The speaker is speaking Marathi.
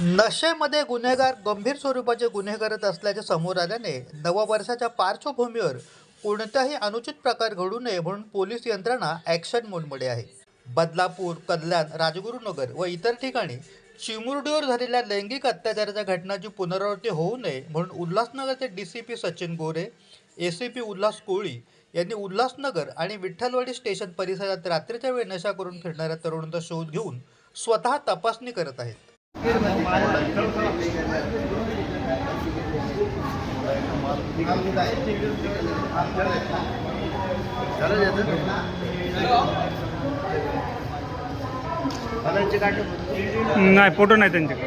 नशेमध्ये गुन्हेगार गंभीर स्वरूपाचे गुन्हे करत असल्याचे समोर आल्याने नववर्षाच्या पार्श्वभूमीवर कोणताही अनुचित प्रकार घडू नये म्हणून पोलीस यंत्रणा ॲक्शन मोडमध्ये आहे. बदलापूर कल्याण राजगुरुनगर व इतर ठिकाणी चिमुरडीवर झालेल्या लैंगिक अत्याचाराच्या घटनाची पुनरावृत्ती होऊ नये म्हणून उल्हासनगरचे D C P Sachin Gore A C P Ulhas Koli यांनी उल्हासनगर आणि विठ्ठलवाडी स्टेशन परिसरात रात्रीच्या वेळी नशा करून फिरणाऱ्या तरुणांचा शोध घेऊन स्वतः तपासणी करत आहेत. नाही फोटो नाही त्यांच्याकडे